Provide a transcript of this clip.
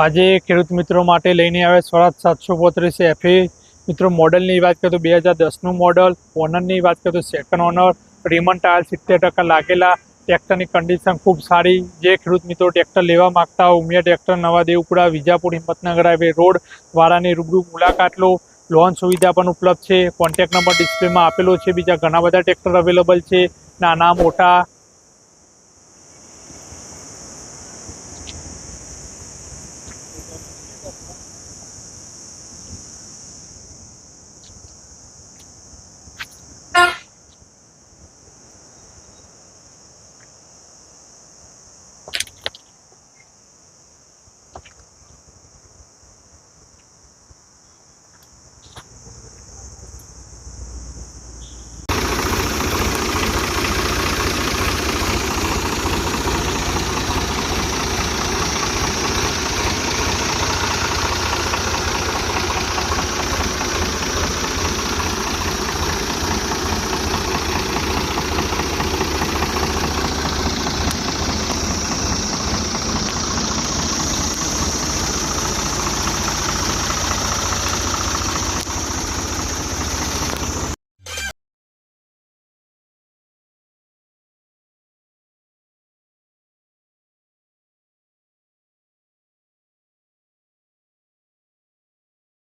આજે ખેડૂત મિત્રો માટે લઈને આવ્યા સ્વરાજ સાતસો પોત્રીસ એફએ મિત્રો, મોડલની વાત કરીએ તો બે હજાર દસનું મોડલ, ઓનરની વાત કરીએ તો સેકન્ડ ઓનર રીમન ટાયર સિત્તેર ટકા લાગેલા. ટ્રેક્ટરની કન્ડિશન ખૂબ સારી. જે ખેડૂત મિત્રો ટ્રેક્ટર લેવા માંગતા હોય, ઉમિયા ટ્રેક્ટર નવા દેવપુરા વિજાપુર, હિંમતનગર હાઈવે રોડ વાળાની રૂબરૂ મુલાકાત લો. લોન સુવિધા પણ ઉપલબ્ધ છે. કોન્ટેક્ટ નંબર ડિસ્પ્લેમાં આપેલો છે. બીજા ઘણા બધા ટ્રેક્ટર અવેલેબલ છે. નાના, મોટા